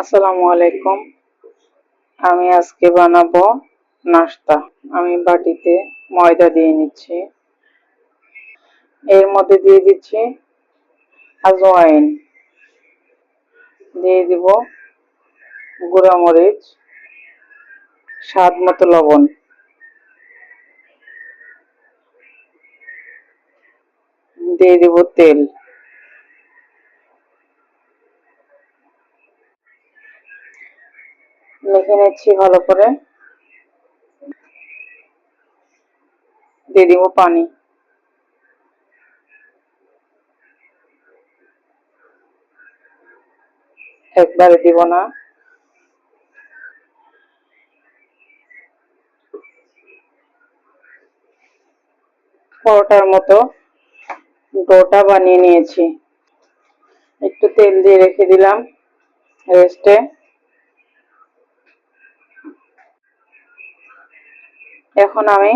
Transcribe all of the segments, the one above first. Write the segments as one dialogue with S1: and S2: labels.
S1: আসসালামু আলাইকুম। আমি আজকে বানাবো নাস্তা। আমি বাটিতে ময়দা দিয়ে নিচ্ছি। এর মধ্যে দিয়ে দিচ্ছি আজওয়াইন। দিয়ে দিব মরিচ স্বাদ মতো লবণ। দিয়ে দিব তেল। মেখে নিচ্ছি ভালো করে। দিয়ে দিব পানি। একবারে দিব না। পরোটার মতো ডোটা বানিয়ে নিয়েছি। একটু তেল দিয়ে রেখে দিলাম। রেস্টে এখন আমি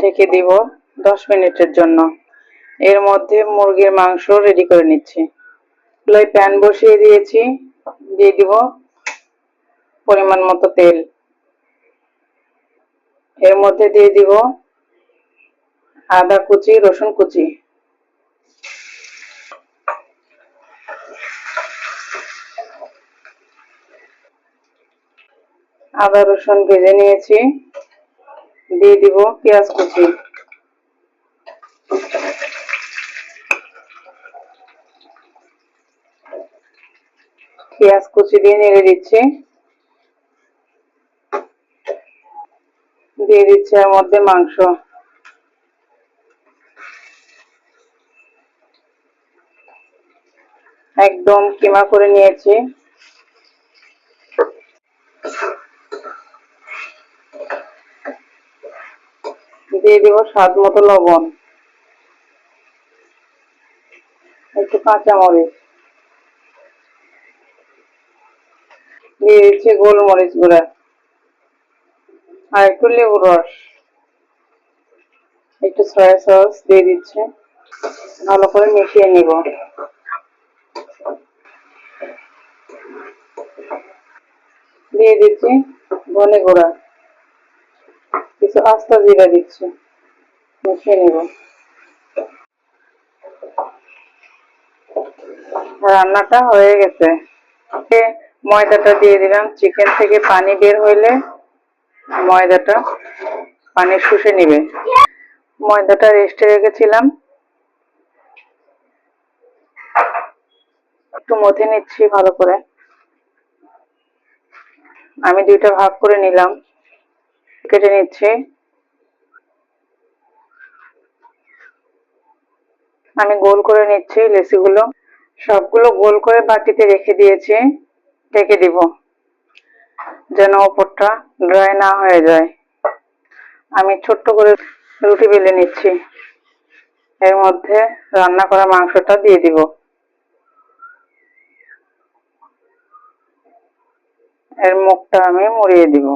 S1: ঢেকে দিব দশ মিনিটের জন্য। এর মধ্যে মুরগির মাংস রেডি করে নিচ্ছি। চুলায় প্যান বসিয়ে দিয়েছি, দিয়ে দিব পরিমাণ মতো তেল। এর মধ্যে দিয়ে দিব আদা কুচি, রসুন কুচি। আদা, রসুন ভেজে নিয়েছি। দিয়ে দিব পেঁয়াজ কুচি। পেঁয়াজ কুচি দিয়ে নেড়ে দিচ্ছি। দিয়ে দিচ্ছি এর মধ্যে মাংস। একদম কিমা করে নিয়েছি। দিয়ে দিব স্বাদ মতো লবণ। একটু কাঁচামরিচ দিয়ে দিচ্ছি গোলমরিচ গুঁড়া। আর একটু লেবুর রস। একটু সয়া সস দিয়ে দিচ্ছে। ভালো করে মিশিয়ে নিব। দিয়ে দিচ্ছি ধনে গুঁড়া। আস্তা জিরা দিচ্ছি। মিশিয়ে নিব। রান্নাটা হয়ে গেছে। ময়দাটা দিয়ে দিলাম। চিকেন থেকে পানি বের হইলে ময়দাটা পানি শুষে নিবে। ময়দাটা রেস্টে রেখেছিলাম। একটু মথে নিচ্ছি ভালো করে। আমি দুইটা ভাগ করে নিলাম। কেটে নিচ্ছি। আমি গোল করে নিচ্ছি লেসিগুলো। সবগুলো গোল করে বাটিতে রেখে দিয়েছি। ঢেকে দিব। যেন ওপরটা ড্রাই না হয়ে যায়। আমি ছোট্ট করে রুটি বেলে নিচ্ছি। এর মধ্যে রান্না করা মাংসটা দিয়ে দিব। এর মুখটা আমি মুড়িয়ে দিব।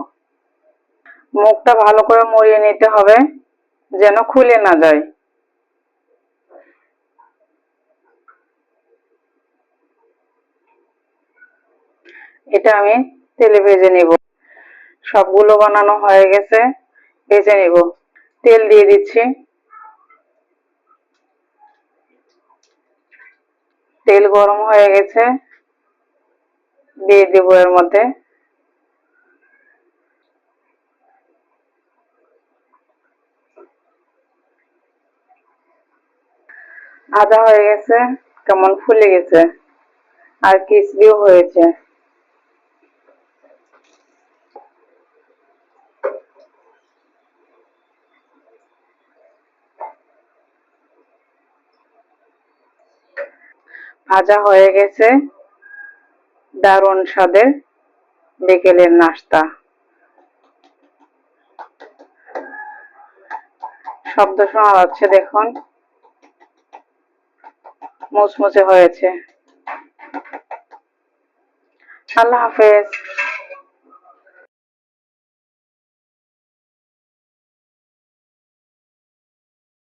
S1: মুখটা ভালো করে মুড়িয়ে নিতে হবে, যেন খুলে না যায়। এটা আমি তেলে ভেজে নিব। সবগুলো বানানো হয়ে গেছে, ভেজে নিব। তেল দিয়ে দিচ্ছি। তেল গরম হয়ে গেছে, দিয়ে দেবো এর মধ্যে। আদা হয়ে গেছে, কেমন ফুলে গেছে, আর কিসবিও হয়েছে। ভাজা হয়ে গেছে, দারুণ স্বাদের বিকেলের নাস্তা। শব্দ শোনা যাচ্ছে, দেখুন। মুচমুচে হয়েছে। আল্লাহ হাফেজ।